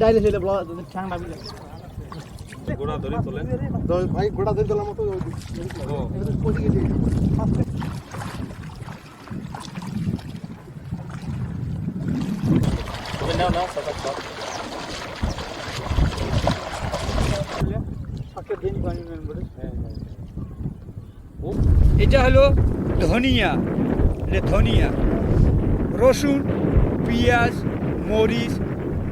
ডাইলে ছেলে ব্লগ ঠ্যাং গোড়া ধরে তোলে ভাই ধরে মতো নাও নাও সকাল এটা হলো ধনিয়া ধনিয়া। রসুন পেঁয়াজ মরিচ,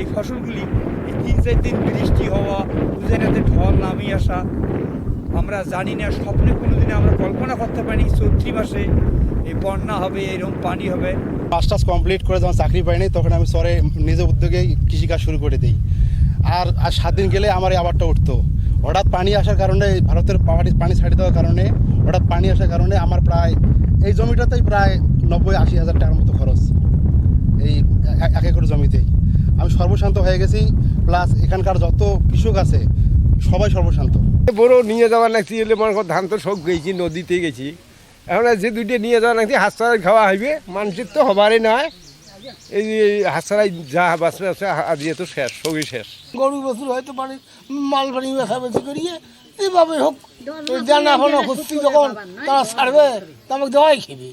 এই ফসলগুলি এই তিন চার দিন বৃষ্টি হওয়া উজানাতে ঢল নামিয়ে আসা। আমরা জানি না, স্বপ্নে কোনোদিন আমরা কল্পনা করতে পারিনি চৈত্রি মাসে এই বন্যা হবে, এরকম পানি হবে। মাস্টার্স কমপ্লিট করে যখন চাকরি পাইনি, তখন আমি সরে নিজে উদ্যোগেই কৃষিকাজ শুরু করে দিই। আর আর সাত দিন গেলে আমার এই আবারটা উঠতো। হঠাৎ পানি আসার কারণে, ভারতের পাহাড়ি পানি ছাড়ি দেওয়ার কারণে, হঠাৎ পানি আসার কারণে আমার প্রায়, এই জমিটাতেই প্রায় নব্বই আশি হাজার টাকার মতো খরচ। এই এক একর জমিতেই। আমি সর্বশান্ত হয়ে গেছি প্লাস এখানকার যত কৃষক আছে সবাই সর্বশান্ত। বড় নিয়ে যাওয়ার লাগছি এলে মনে কর ধান তো সব গেছি নদীতে গেছি। এখন যে দুইটা নিয়ে যাওয়ার লাগছি হাঁসড়াই খাওয়া হইবে মানুষের তো হবারই নয় এই যে হাঁসড়াই যা বাঁচবে আছে আজকে তো শেষ সবই শেষ। গরু বছর হয়তো পারে মাল পানি বেচা বেচি করিয়ে এইভাবে হোক জানা ফানা খুঁজছি যখন তারা ছাড়বে তা আমাকে দেওয়াই খেবে।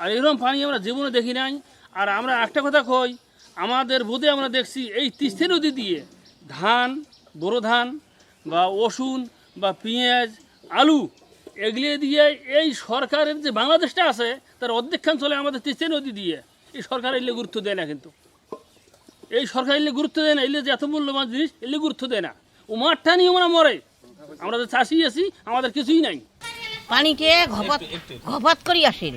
আর এরকম পানি আমরা জীবনে দেখি নাই। আর আমরা একটা কথা কই আমাদের বোধে আমরা দেখছি এই তিস্তি নদী দিয়ে ধান বোরো ধান বা রসুন বা পেঁয়াজ আলু এগুলি দিয়ে এই সরকারের যে বাংলাদেশটা আছে তার অর্ধেকখান চলে আমাদের তিস্তি নদী দিয়ে। এই সরকার এলে গুরুত্ব দেয় না কিন্তু। এই সরকার এলে গুরুত্ব দেয় না এলে যে এত মূল্যবান জিনিস এলে গুরুত্ব দেয় না। ও মাঠটা নিয়ে আমরা মরে। আমরা তো চাষি আছি আমাদের কিছুই নাই। পানিতে ঘপাত ঘপাত করি আসিল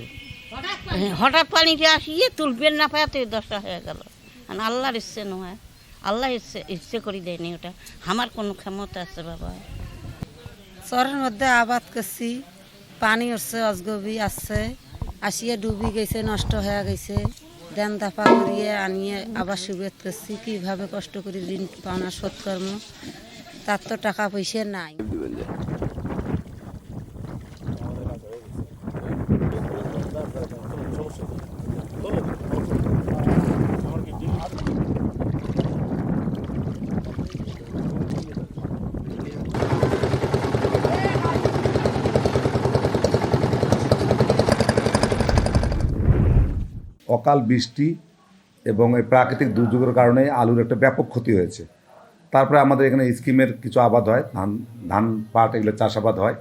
হঠাৎ পানিতে আসিয়ে তুলবেন না পায়াতে দশটা হয়ে গেল। আর আল্লাহর ইচ্ছে নয়। আল্লাহ ইচ্ছে ইচ্ছে করি দেয়নি ওটা। আমার কোনো ক্ষমতা আছে বাবা। চরের মধ্যে আবাদ করছি। পানি উঠছে, অজগবি আসছে। আসিয়ে ডুবি গেছে, নষ্ট হয়ে গেছে। দেন দাফা করিয়ে আনিয়ে আবার সুবেদ করছি। কীভাবে কষ্ট করি ঋণ পাওনা সৎকর্ম? তার তো টাকা পয়সা নাই। অকাল বৃষ্টি এবং এই প্রাকৃতিক দুর্যোগের কারণে আলুর একটা ব্যাপক ক্ষতি হয়েছে। তারপরে আমাদের এখানে স্কিমের কিছু আবাদ হয়, ধান ধান পাট, এগুলো চাষাবাদ হয়।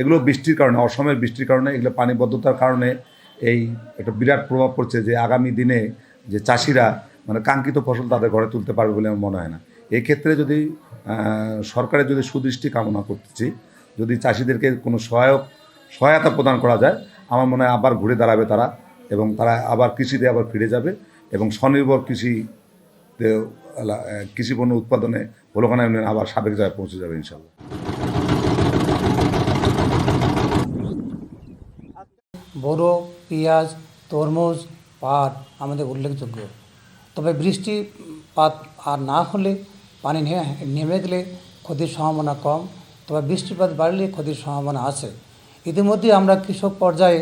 এগুলো বৃষ্টির কারণে অসময়ের বৃষ্টির কারণে, এগুলো পানিবদ্ধতার কারণে এই একটা বিরাট প্রভাব পড়ছে যে আগামী দিনে যে চাষিরা মানে কাঙ্ক্ষিত ফসল তাদের ঘরে তুলতে পারবে বলে আমার মনে হয় না। এক্ষেত্রে যদি সরকারের যদি সুদৃষ্টি কামনা করতেছি যদি চাষিদেরকে কোনো সহায়ক সহায়তা প্রদান করা যায়, আমার মনে হয় আবার ঘুরে দাঁড়াবে তারা। এবং তারা আবার কৃষিতে আবার ফিরে যাবে এবং স্বনির্ভর কৃষি কৃষি পণ্য উৎপাদনে ভোলখানা ইউনিয়ন আবার সাবেক জায়গায় পৌঁছে যাবে ইনশাল্লাহ বড়ো পেঁয়াজ, তরমুজ, পাট আমাদের উল্লেখযোগ্য। তবে বৃষ্টিপাত আর না হলে পানি নেমে গেলে ক্ষতির সম্ভাবনা কম, তবে বৃষ্টিপাত বাড়লে ক্ষতির সম্ভাবনা আছে। ইতিমধ্যে আমরা কৃষক পর্যায়ে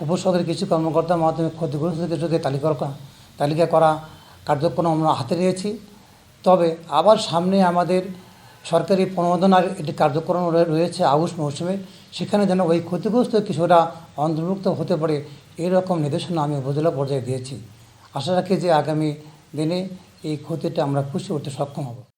উপসদের কিছু কর্মকর্তার মাধ্যমে ক্ষতিগ্রস্ত কিছুকে তালিকা করা- তালিকা করা কার্যক্রম আমরা হাতে নিয়েছি। তবে আবার সামনে আমাদের সরকারি প্রণোদনার একটি কার্যক্রম রয়েছে আউশ মৌসুমে। সেখানে যেন ওই ক্ষতিগ্রস্ত কিছুটা অন্তর্ভুক্ত হতে পারে এরকম নির্দেশনা আমি উপজেলা পর্যায়ে দিয়েছি। আশা রাখি যে আগামী দিনে এই ক্ষতিটা আমরা খুশি করতে সক্ষম হব।